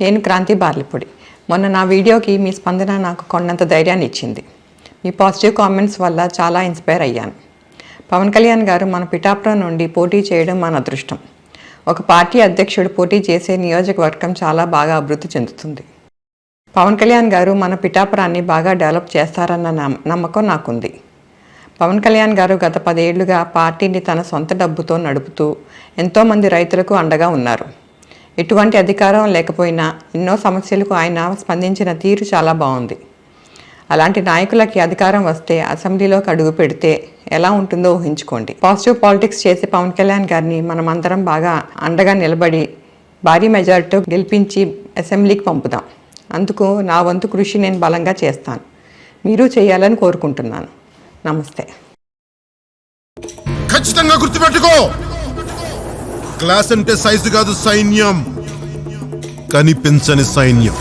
నేను క్రాంతి బార్లిపొడి. మొన్న నా వీడియోకి మీ స్పందన నాకు కొన్నంత ధైర్యాన్ని ఇచ్చింది. మీ పాజిటివ్ కామెంట్స్ వల్ల చాలా ఇన్స్పైర్ అయ్యాను. పవన్ కళ్యాణ్ గారు మన పిఠాపురం నుండి పోటీ చేయడం మన అదృష్టం. ఒక పార్టీ అధ్యక్షుడు పోటీ చేసే నియోజకవర్గం చాలా బాగా అభివృద్ధి చెందుతుంది. పవన్ కళ్యాణ్ గారు మన పిఠాపురాన్ని బాగా డెవలప్ చేస్తారన్న నమ్మకం నాకుంది. పవన్ కళ్యాణ్ గారు గత పదేళ్ళుగా పార్టీని తన సొంత డబ్బుతో నడుపుతూ ఎంతోమంది రైతులకు అండగా ఉన్నారు. ఎటువంటి అధికారం లేకపోయినా ఎన్నో సమస్యలకు ఆయన స్పందించిన తీరు చాలా బాగుంది. అలాంటి నాయకులకి అధికారం వస్తే అసెంబ్లీలోకి అడుగు పెడితే ఎలా ఉంటుందో ఊహించుకోండి. పాజిటివ్ పాలిటిక్స్ చేసే పవన్ కళ్యాణ్ గారిని మనం అందరం బాగా అండగా నిలబడి భారీ మెజార్టీతో గెలిపించి అసెంబ్లీకి పంపుదాం. అందుకు నా వంతు కృషి నేను బలంగా చేస్తాను. మీరు చేయాలని కోరుకుంటున్నాను. నమస్తే. ఖచ్చితంగా గుర్తుపెట్టుకో! క్లాస్ అంటే సైజు కాదు సైన్యం. కనిపించని సైన్యం.